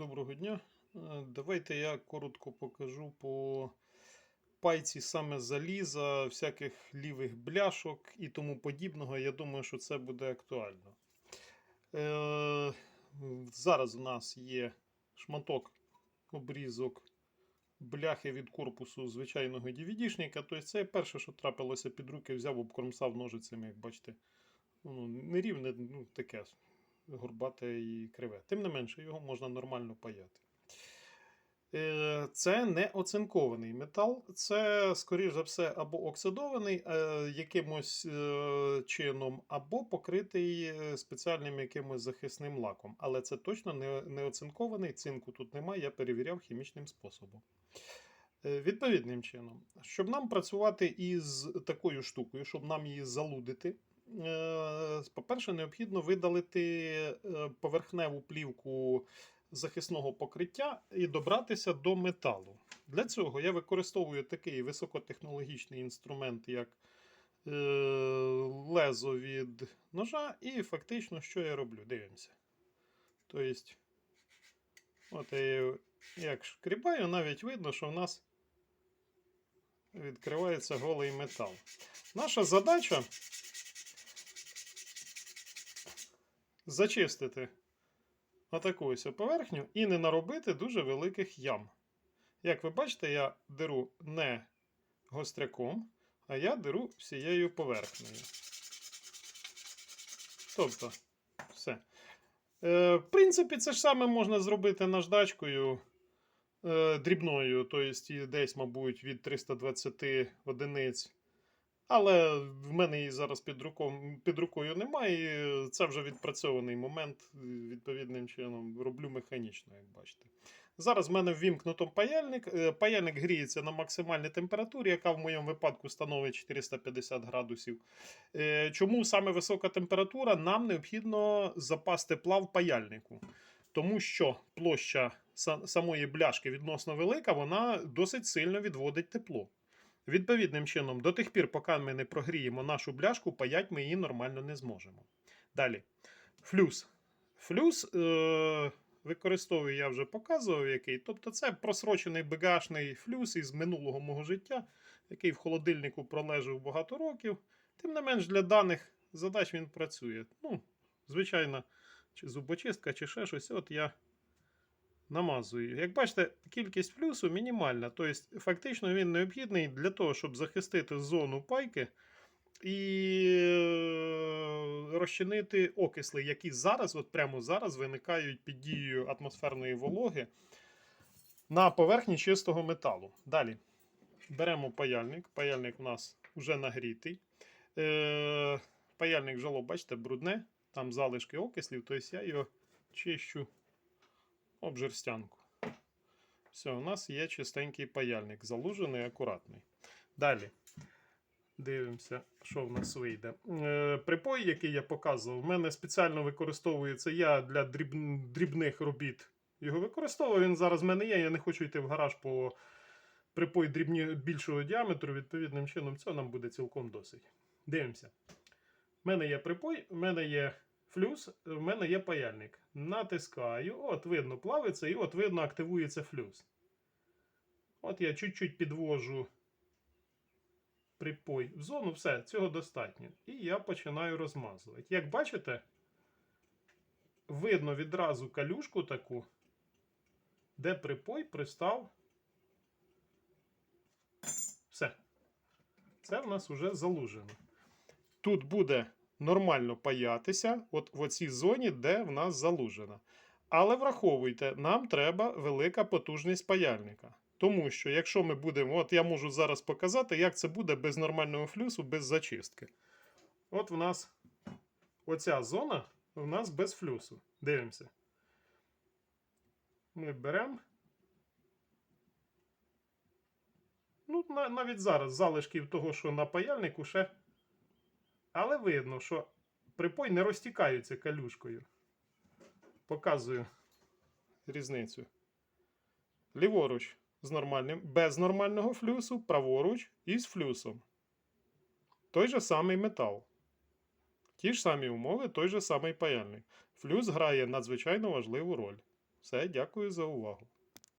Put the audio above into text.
Доброго дня. Е, Давайте я коротко покажу по пайці саме заліза, всяких лівих бляшок і тому подібного. Я думаю, що це буде актуально. Е, зараз у нас є шматок обрізок бляхи від корпусу звичайного DVD-шника. Тобто це перше, що трапилося під руки, взяв, обкромсав ножицями, як бачите. Воно нерівне, ну таке горбате і криве. Тим не менше, його можна нормально паяти. Е, Це не оцинкований метал, це, скоріш за все, або оксидований е, якимось е, чином, або покритий спеціальним якимось захисним лаком. Але це точно не, оцинкований, цинку тут немає, я перевіряв хімічним способом. Відповідним чином, щоб нам працювати із такою штукою, щоб нам її залудити, по-перше, необхідно видалити е, поверхневу плівку захисного покриття і добратися до металу. Для цього я використовую такий високотехнологічний інструмент, як е, лезо від ножа, і фактично, що я роблю? Дивимося. Тобто, от я як шкрібаю, навіть видно, що в нас відкривається голий метал. Наша задача зачистити отаку поверхню і не наробити дуже великих ям. Як ви бачите, я деру не гостряком, а я деру всією поверхнею. Тобто, все. Е, в принципі, це ж саме можна зробити наждачкою е, дрібною, тобто десь, мабуть, від 320 одиниць. Але в мене її зараз під, руком, під рукою немає. і Це вже відпрацьований момент. Відповідним чином роблю механічно, як бачите. Зараз в мене ввімкнуто паяльник. Е, Паяльник гріється на максимальній температурі, яка в моєму випадку становить 450 градусів. Е, Чому саме висока температура? Нам необхідно запас тепла в паяльнику. Тому що площа самої бляшки відносно велика, вона досить сильно відводить тепло. Відповідним чином, до тих пір, поки ми не прогріємо нашу бляшку, паять ми її нормально не зможемо. Далі. Флюс. Флюс е- використовую, я вже показував, який. Тобто, це просрочений бегашний флюс із минулого мого життя, який в холодильнику пролежав багато років. Тим не менш, для даних задач він працює. Ну, звичайно, чи зубочистка, чи ще щось. От я намазую. Як бачите, кількість флюсу мінімальна. Тобто, фактично він необхідний для того, щоб захистити зону пайки і е, розчинити окисли, які зараз, от прямо зараз, виникають під дією атмосферної вологи на поверхні чистого металу. Далі беремо паяльник. Паяльник у нас вже нагрітий. Е, Паяльник жало, бачите, брудне, там залишки окислів, тобто я його чищу об жерстянку. Все, у нас є чистенький паяльник, залужений, акуратний. Далі. Дивимося, що в нас вийде. Е, припой, який я показував, в мене спеціально використовується я для дріб... дрібних робіт. Його використовую, він зараз в мене є. Я не хочу йти в гараж по припой дрібні... більшого діаметру. Відповідним чином, цього нам буде цілком досить. Дивимося. В мене є припой, в мене є флюс, в мене є паяльник. Натискаю, от видно, плавиться, і от видно, активується флюс. От я чуть-чуть підвожу припой в зону, все, цього достатньо. І я починаю розмазувати. Як бачите, видно відразу калюшку таку, де припой пристав. Все. Це в нас вже залужено. Тут буде нормально паятися, от в оцій зоні, де в нас залужена. Але враховуйте, нам треба велика потужність паяльника. Тому що, якщо ми будемо, от я можу зараз показати, як це буде без нормального флюсу, без зачистки. От в нас оця зона в нас без флюсу. Дивимося. Ми беремо. Ну, навіть зараз залишків того, що на паяльнику ще. Але видно, що припой не розтікаються калюшкою. Показую різницю. Ліворуч з нормальним, без нормального флюсу, праворуч із флюсом. Той же самий метал. Ті ж самі умови, той же самий паяльник. Флюс грає надзвичайно важливу роль. Все, дякую за увагу.